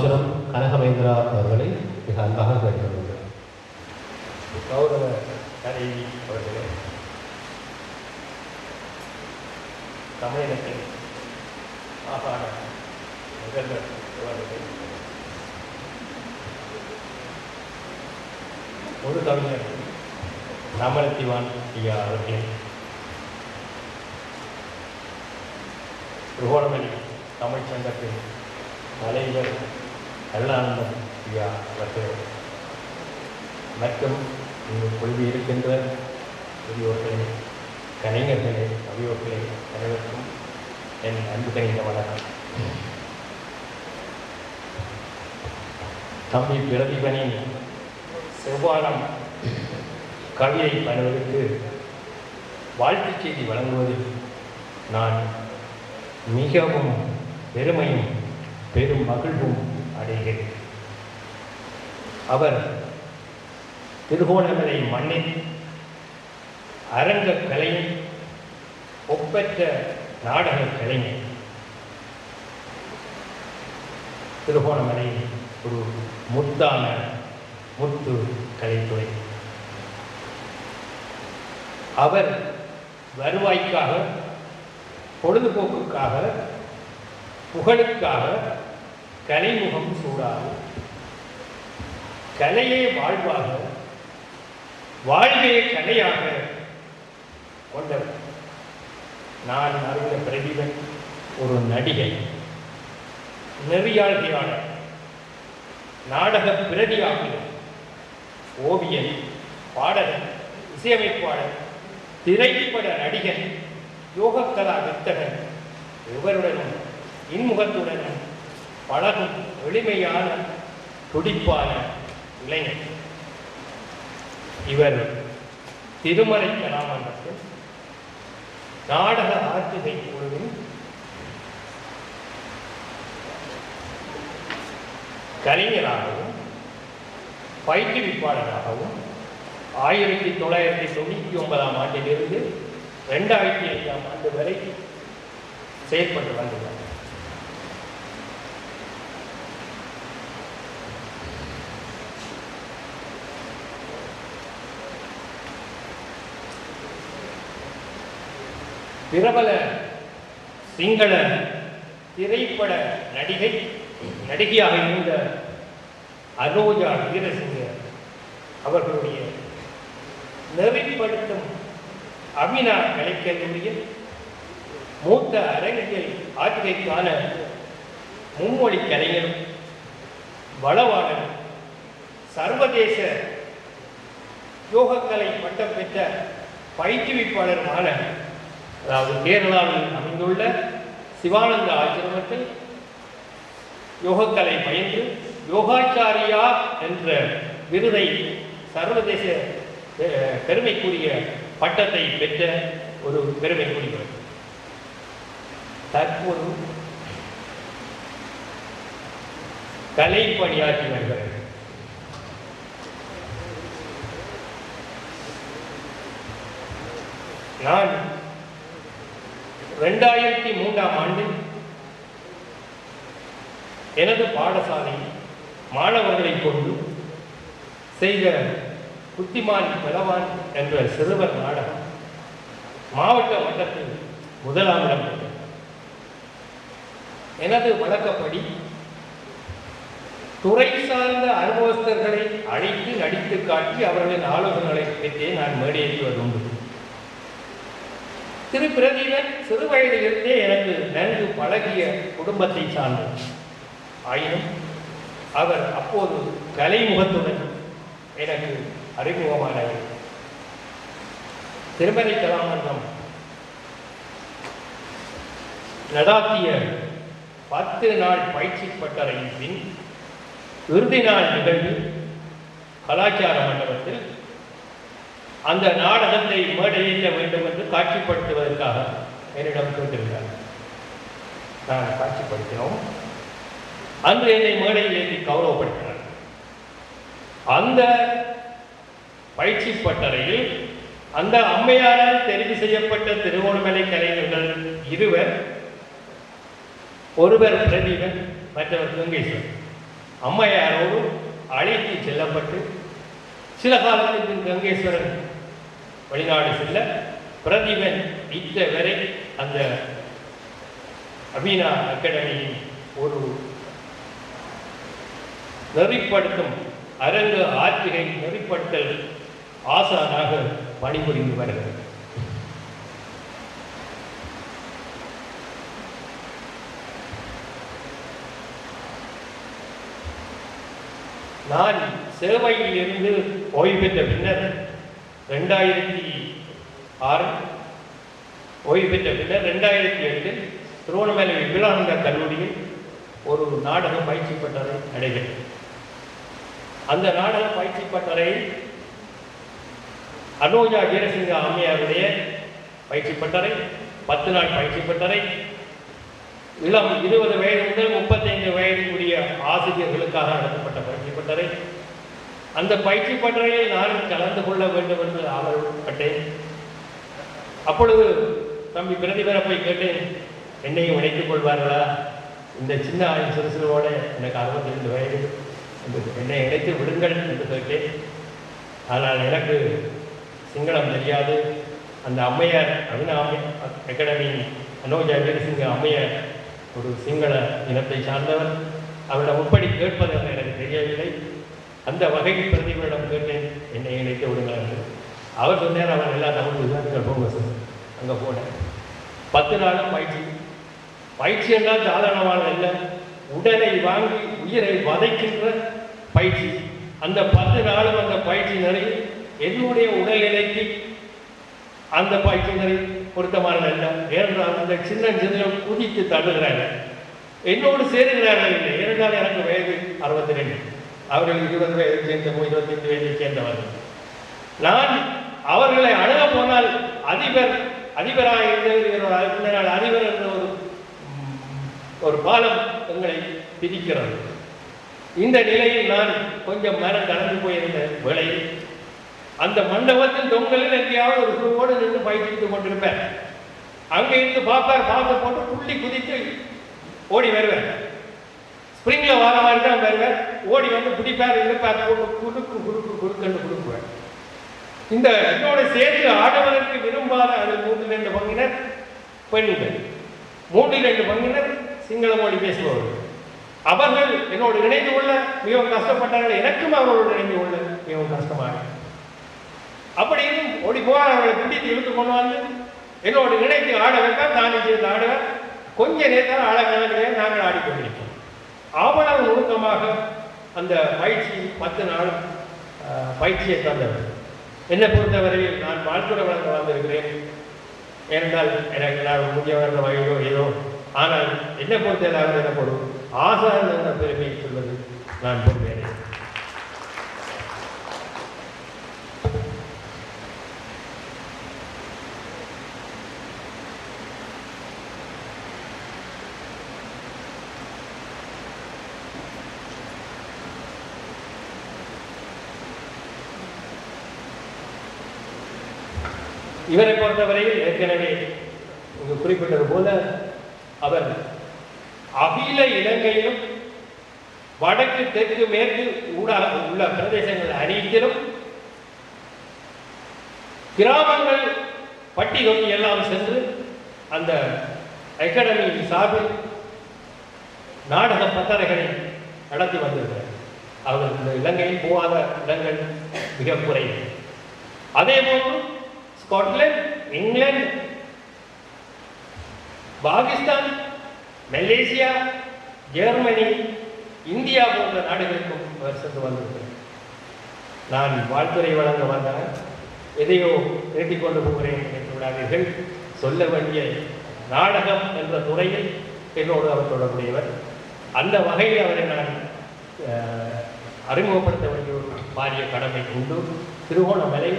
கலாபூஷணம் கனகமேந்திரா அவர்களை மிக அன்பாக கேட்டுக்கொள்கிறேன். கௌரவ தலைவி அவர்களே தமிழினத்தின் மாகாண முதல்வர் அவர்களே. ஒரு கவிஞர் ராமலத்திவான் ஐயா அவர்களே. திருகோணமணி தமிழ்ச்சங்கத்தின் தலைவர் அருளானந்தம் ஐயா அவர்கள் மற்றும் இங்கு கொள்கை இருக்கின்ற பெரியோர்களே கலைஞர்களே கவியோர்களே அனைவருக்கும் என் அன்பு கணிந்த வணக்கம். தம்பி பிரதிபனின் செவ்வானம் கவியை பலருக்கு வாழ்த்துச் செய்தி வழங்குவதில் நான் மிகவும் பெருமையும் பெரும் மகிழ்வும் அடைகிறேன் அவர் திருகோணமலை மண்ணில் அரங்க கலைஞர் ஒப்பற்ற நாடக கலைஞர் திருகோணமலை ஒரு முத்தான முத்து கலைத்துறை. அவர் வருவாய்க்காக பொழுதுபோக்குக்காக புகழுக்காக கலைமுகம் சூடாது. கலையே வாழ்வாக வாழ்வே கலையாக கொண்டவர். நான் அறிந்த பிரதிபன் ஒரு நடிகை நெறியாழ்கையாளர் நாடக பிரதியாகினர் ஓவியன் பாடகன் இசையமைப்பாளர் திரைப்பட நடிகன் யோகக்கலா வித்தகன் இவருடனும் இன்முகத்துடனும் பழகும் எளிமையான துடிப்பான இளைஞர் இவர் திருமலை கலாமன்றத்தில் நாடக ஆற்றுகை குழுவின் கலைஞராகவும் பயிற்றுவிப்பாளராகவும் ஆயிரத்தி தொள்ளாயிரத்தி தொண்ணூற்றி ஒன்பதாம் ஆண்டிலிருந்து ரெண்டாயிரத்தி ஐந்தாம் ஆண்டு வரை செயல்பட்டு வந்துள்ளார் பிரபல சிங்கள திரைப்பட நடிகை நடிகையாக இருந்த அரோஜா வீரசிங்க அவர்களுடைய நெறிப்படுத்தும் அமினா கலைக்கல்லூரியில் மூத்த அரங்கியல் ஆட்சிகைக்கான மும்மொழி கலைஞரும் வளவாளர் சர்வதேச யோகக்கலை பட்டம் பெற்ற பயிற்றுவிப்பாளருமான அதாவது கேரளாவில் அமைந்துள்ள சிவானந்த ஆசிரமத்தில் யோகக்கலை பயின்று யோகாச்சாரியா என்ற விருதை சர்வதேச பெருமைக்குரிய பட்டத்தை பெற்ற ஒரு பெருமைக்குரியவர் தற்போது கலை பணியாற்றி வருகிறார் நான் ரெண்டாயிரத்தி மூன்றாம் ஆண்டு எனது பாடசாலை மாணவர்களை கொண்டு செய்த புத்திமான் பலவான் என்ற சிறுவர் நாடகம் மாவட்ட மட்டத்தில் முதலாம் இடம் எனது வழக்கப்படி துறை சார்ந்த அனுபவஸ்தர்களை அழைத்து நடித்து காட்டி அவர்களின் ஆலோசனைகளை பெற்றே நான் மேடையேறி வருகின்றேன். திரு பிரதீபன் சிறு வயதிலிருந்தே எனக்கு நன்கு பழகிய குடும்பத்தை சார்ந்தது ஆயினும் அவர் அப்போது கலைமுகத்துடன் எனக்கு அறிமுகமானவர் திருமலை கலாமன்றம் நடாத்திய பத்து நாள் பயிற்சி பட்டறையின் பின் இறுதி நாள் நிகழ்வு கலாச்சார மண்டபத்தில் அந்த நாடகத்தை மேடையேற்ற வேண்டும் என்று காட்சிப்படுத்துவதற்காக என்னிடம் கேட்டிருந்தார் நான் காட்சிப்படுத்தினோம். அன்று என்னை மேடையில் ஏற்றி கௌரவப்படுத்தினார். அந்த பயிற்சி பட்டறையில் அந்த அம்மையாரால் தெரிவு செய்யப்பட்ட திருவோணமலை கலைஞர்கள் இருவர் ஒருவர் பிரதீபன் மற்றவர் கங்கேஸ்வரன். அம்மையாரோடு அழைத்து செல்லப்பட்டு சில காலத்திற்கு கங்கேஸ்வரன் வெளிநாடு செல்ல பிரதிபன் இத்த வரை அந்த அபினா அகாடமியின் ஒரு நெறிப்படுத்தும் அரங்கு ஆற்றுகை நெறிப்படுத்தல் ஆசானாக பணிபுரிந்து வருகிறது. நான் சேவையில் இருந்து ஓய்வு பெற்ற பின்னர் ரெண்டாயிரத்தி ஆறு ஓய்வு பெற்ற பின்னர் ரெண்டாயிரத்தி எட்டில் திருவண்ணாமலை விவேகானந்தா கல்லூரியில் ஒரு நாடக பயிற்சி பட்டறை நடைபெற்றது. அந்த நாடக பயிற்சி பட்டறையில் அனோஜா வீரசிங்க அம்மையாருடைய பயிற்சி பட்டறை பத்து நாள் பயிற்சி பட்டறை இளம் இருபது வயது முதல் முப்பத்தைந்து வயதுக்குரிய ஆசிரியர்களுக்காக நடத்தப்பட்ட பயிற்சி பட்டறை அந்த பயிற்சி பட்டறையில் நானும் கலந்து கொள்ள வேண்டும் என்று ஆவல்பட்டேன் அப்பொழுது தம்பி பிரதிபரை போய் கேட்டேன் என்னையும் இணைத்துக் கொள்வார்களா? இந்த சின்ன ஆயுள் சிறுசிறுவோட எனக்கு அறுபத்தி ரெண்டு வயது. என்று என்னை இணைத்து விடுங்கள் என்று கேட்டேன். ஆனால் எனக்கு சிங்களம் தெரியாது. அந்த அம்மையார் அபினாமி அகாடமி அனோஜா வீரசிங்க அம்மையார் ஒரு சிங்கள இனத்தை சார்ந்தவர். அவரிடம் எப்படி கேட்பது என்று எனக்கு தெரியவில்லை. அந்த வகையில் பிரதிபலிடம் கேட்டேன். என்னை இணைத்து விடுங்கள் அவர் சொன்னார் அவர் எல்லா தமிழ் விசாரங்கள் போங்க சார். அங்கே போனேன் பத்து நாளும் பயிற்சி. பயிற்சி என்றால் சாதாரணமான அல்ல உடலை வாங்கி உயிரை வதைக்கின்ற பயிற்சி. அந்த பத்து நாளும் அந்த பயிற்சி நிறைய என்னுடைய உடல்நிலைக்கு அந்த பயிற்சி நிறை பொருத்தமான அல்ல. ஏனென்றால் அந்த சின்ன சின்ன குதித்து தள்ளுகிறார்கள். என்னோடு சேருகிறார்கள் இல்லை. ஏனென்றால் எனக்கு வயது அறுபத்தி ரெண்டு. அவர்கள் இருபது வயது சேர்ந்த இருபத்தைந்து வயதை சேர்ந்தவர்கள். நான் அவர்களை அணுக போனால் அதிபர் அதிபராக இருந்தவர் முன்னால் அதிபர் என்ற ஒரு ஒரு பாலம் எங்களை பிரிக்கிறது. இந்த நிலையில் நான் கொஞ்சம் மரம் கடந்து போயிருந்த வேளையில் அந்த மண்டபத்தில் தொங்கலில் எங்கேயாவது ஒரு குழுவோடு நின்று பயிற்சித்துக் கொண்டிருப்பேன். அங்கே இருந்து பார்ப்பார் பார்த்து போட்டு புள்ளி குதித்து ஓடி வருவேன். ஸ்ப்ரிங்ல வர மாதிரி தான் வருவேன். ஓடி வந்து பிடிப்பார் இழுப்பார் போட்டு குறுக்கு குறுக்கு குறுக்குன்னு குறுக்குவேன் இந்த என்னோட சேர்த்து ஆடவருக்கு விரும்பாத அது மூன்று ரெண்டு பங்கினர் பெண்கள். மூன்று ரெண்டு பங்கினர் சிங்கள மொழி பேசுபவர்கள் அவர்கள் என்னோடு இணைந்து கொள்ள மிகவும் கஷ்டப்பட்டார்கள். எனக்கும் அவர்களோடு இணைந்து கொள்ள மிகவும் கஷ்டமாக. அப்படின்னு ஓடி போவார் அவர்களை பிடித்து இழுத்து கொண்டு வந்து என்னோடு இணைத்து ஆட வைத்தால் நானே சேர்ந்து ஆடுவேன். கொஞ்ச நேரத்தில் ஆட கிடையாது. நாங்கள் ஆடிக்கொண்டிருக்கோம் அவ்வளவு நுணுக்கமாக அந்த பயிற்சி பத்து நாள் பயிற்சியை தந்தவர் என்னை பொறுத்தவரையில் நான் வாழ்த்துறை வளர்ந்து வந்திருக்கிறேன். ஏனென்றால் எனக்கு நான் முக்கியமான வயதோ ஏதோ ஆனால் என்னை பொறுத்தவரை எனப்படும் ஆசாரம் என்ற பெருமையை சொல்வது நான் பொறுப்பேன். இவரை பொறுத்தவரையில் ஏற்கனவே இங்கு குறிப்பிட்டது போல அவர் அகில இலங்கையிலும் வடக்கு தெற்கு மேற்கு ஊடாக உள்ள பிரதேசங்கள் அனைத்திலும் கிராமங்கள் பட்டி தொட்டி எல்லாம் சென்று அந்த அகாடமி சார்பில் நாடக பத்தரைகளை நடத்தி வந்திருக்கிறார் அவர் இந்த இலங்கையில் போகாத இடங்கள் மிக குறைவு. அதே போன்று Scotland England Pakistan Malaysia Germany India போன்ற நாடுகளுக்கும் அவர் சென்று வந்திருக்கிறார் நான் வாழ்த்துறை வழங்க வந்தால் எதையோ நீட்டிக் கொண்டு போகிறேன் என்று விடாதீர்கள் சொல்ல வேண்டிய நாடகம் என்ற துறையில் என்னோடு அவர் தொடர்புடையவர். அந்த வகையில் அவரை நான் அறிமுகப்படுத்த வேண்டிய ஒரு பாரிய கடமை உண்டு. திருகோணமலை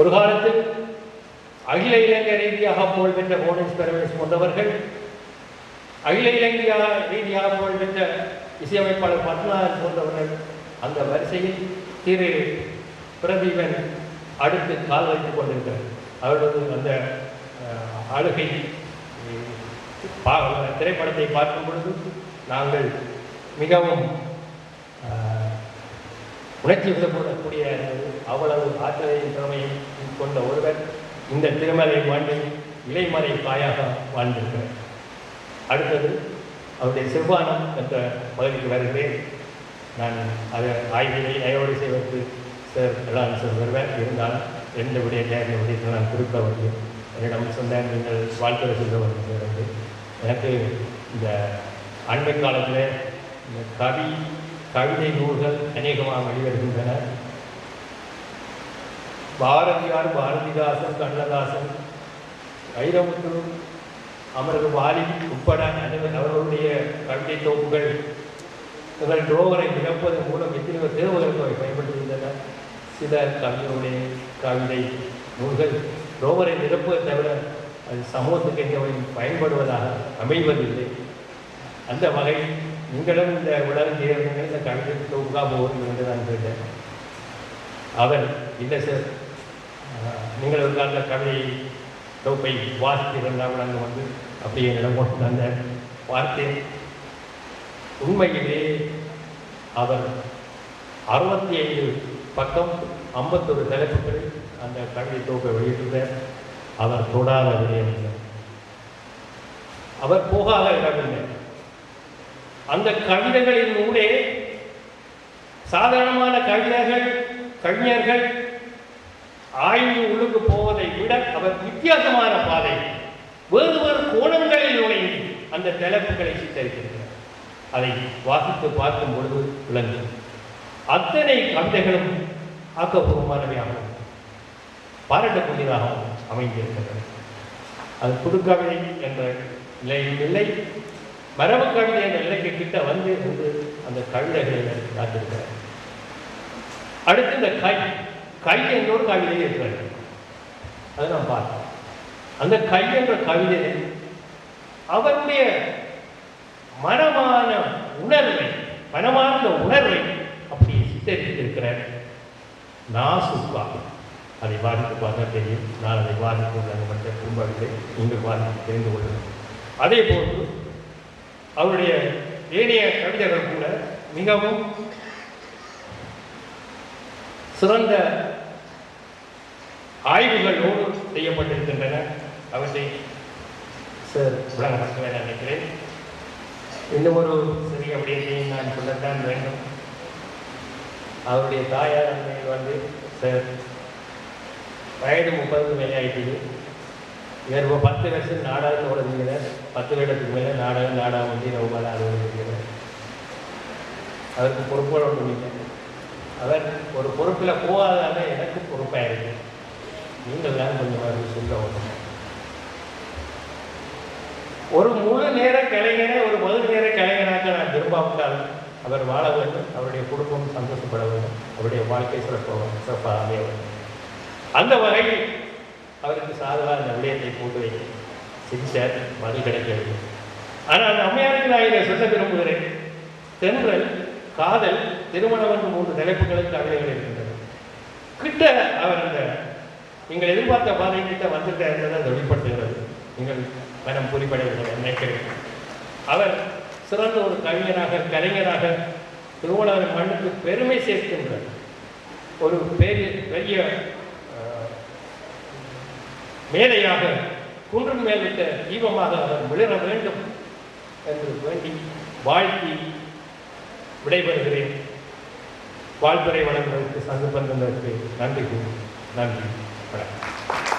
ஒரு காலத்தில் அகில இலங்கை ரீதியாக புகழ்பெற்ற போனஸ் பெரவேஸ் போன்றவர்கள் அகில இலங்கை ரீதியாக புகழ்பெற்ற இசையமைப்பாளர் பத்மநாதன் போன்றவர்கள் அந்த வரிசையில் திரு பிரதீபன் அடுத்து கால் வைத்துக் கொண்டிருக்கிறார். அவரது அந்த அழுகை திரைப்படத்தை பார்க்கும் பொழுது நாங்கள் மிகவும் உணர்ச்சி விதப்படக்கூடிய அவ்வளவு ஆற்றலையும் திறமையும் கொண்ட ஒருவர் இந்த திருமலை மண்ணில் இலைமறை காயாக வாழ்ந்திருக்கிறார். அடுத்தது அவருடைய செவ்வானம் என்ற பகுதிக்கு வருகிறேன். நான் அதை ஆய்வினை அயோடு செய்வதற்கு சார் எல்லாம் சார் வருவேன் இருந்தாலும் என்னுடைய விடயத்தை இந்த நான் குறிப்பிட வந்து என்னிடம் சொன்ன நீங்கள் வாழ்த்துறை சொல்ல வந்து எனக்கு இந்த அண்மை காலத்தில் இந்த கவி கவிதை நூல்கள் அநேகமாக வெளிவருகின்றன. பாரதியார் பாரதிதாசன் கண்ணதாசன் வைரமுத்து அவரது வாலி உட்பட அனைவர் அவர்களுடைய கவிதை தொகுப்புகள் இவர்கள் ட்ரோவரை நிரப்பதன் மூலம் எத்தனையோ தேர்வுகளுக்கு அவை பயன்படுத்துகின்றன. சில கவிஞருடைய கவிதை நூல்கள் ட்ரோவரை நிரப்புவதை தவிர அது சமூகத்துக்கு எங்கே பயன்படுவதாக அமைவதில்லை. அந்த வகை நீங்களும் இந்த உலகம் சேர்ந்தீங்க இந்த கவிதை தொகுப்பாக போகிறது என்று நான் கேட்டேன். அவர் இல்லை சார். நீங்கள் ஒரு அந்த கவிதை தொகுப்பை வாசித்தீர்கள் அங்கே வந்து அப்படியே என்னிடம் கொண்டு வந்த பார்த்தேன் உண்மையிலே அவர் அறுபத்தி ஐந்து பக்கம் ஐம்பத்தொரு தலைப்புகளில் அந்த கவிதை தொகுப்பை வெளியிட்டுள்ளார் அவர் தொடாத விடயம் அவர் போகாத இடமில்லை. அந்த கவிதைகளின் ஊடே சாதாரணமான கவிஞர்கள் கவிஞர்கள் ஆய்வு உள்ளுக்கு போவதை விட அவர் வித்தியாசமான பாதை. வேறு வேறு கோணங்களில் நுழையும் அந்த தலைப்புகளை சித்தரித்திருக்கிறார். அதை வாசித்து பார்க்கும் பொழுது விளங்கும். அத்தனை கவிதைகளும் ஆக்கப்பூர்வமானவையாகவும் பாராட்டக்கூடியதாகவும் அமைந்திருக்கிறது. அது புதுக்கவிதை என்ற நிலையும் இல்லை மரபு கவிதை என்ற நிலைக்கு கிட்ட வந்து அந்த கவிதைகளை காத்திருக்கிறார் அடுத்து இந்த கை. கை என்ற ஒரு கவிதை இருக்கிறது அதை நாம் பார்த்தோம் அந்த கை என்ற கவிதை அவருடைய மனமான உணர்வை மனமார்ந்த உணர்வை அப்படி சித்தரித்திருக்கிறார். நாசுக்கா அதை வாதித்து பார்த்தா தெரியும். நான் அதை வாதித்து மற்ற குடும்பத்தை நீங்கள் வாதித்து தெரிந்து கொள்ளுங்கள். அதே போன்று அவருடைய ஏனைய கவிதைகள் கூட மிகவும் சிறந்த ஆய்வுகளோடு செய்யப்பட்டிருக்கின்றன. அவற்றை சார் விளங்கப்படுத்த நான் நினைக்கிறேன் இன்னும் ஒரு சிறிய விடயத்தையும் நான் சொல்லத்தான் வேண்டும். அவருடைய தாயார் அண்மையில் வந்து சார் வயது முப்பதுக்கு மேலே ஆயிட்டது இவர் இப்போ பத்து வருஷம் நாடகத்தோட இருக்கிறார் பத்து வருடத்துக்கு மேலே நாடகம் நாடகம் வந்து ரவுபால அலுவலகம் அவருக்கு பொறுப்போடு ஒன்றும் இல்லை. அவர் ஒரு பொறுப்பில் போகாதால எனக்கு பொறுப்பாக இருக்கு நீங்கள் தான் கொஞ்சம் அவருக்கு சொல்ல ஒரு முழு நேர கலைஞரை ஒரு முதல் நேர கலைஞராக நான் விரும்பாவிட்டால் அவர் வாழ வேண்டும் அவருடைய குடும்பம் சந்தோஷப்பட வேண்டும் அவருடைய வாழ்க்கை சிறப்பாக சிறப்பாக அமைய வேண்டும். அந்த வகையில் அவருக்கு சாதகமாக அந்த விடயத்தை போட்டு வைக்க சிரிச்சார் பதில் கிடைக்கிறது ஆனால் அந்த அம்மையாருக்கு நான் இதை சொல்ல விரும்புகிறேன். தென்றல் காதல் திருமணம் என்று மூன்று தலைப்புகளுக்கு கவிதைகள் இருக்கின்றன கிட்ட அவர் அந்த நீங்கள் எதிர்பார்த்த பாதை கிட்ட வந்துட்ட என்பதை அது வெளிப்படுத்துகிறது. நீங்கள் மனம் புரிப்படைவதை நினைக்கிறேன் அவர் சிறந்த ஒரு கவிஞராக கலைஞராக திருவள்ளுவர் மண்ணுக்கு பெருமை சேர்க்கின்ற ஒரு பெரிய பெரிய மேலையாக மேதையாக குன்றின் தீபமாக அவர் விளர வேண்டும் என்று வேண்டி வாழ்த்தி விடைபெறுகிறேன். வாழ்த்துறை வழங்குவதற்கு சந்தர்ப்பம் தந்ததற்கு நன்றி நன்றி. ほら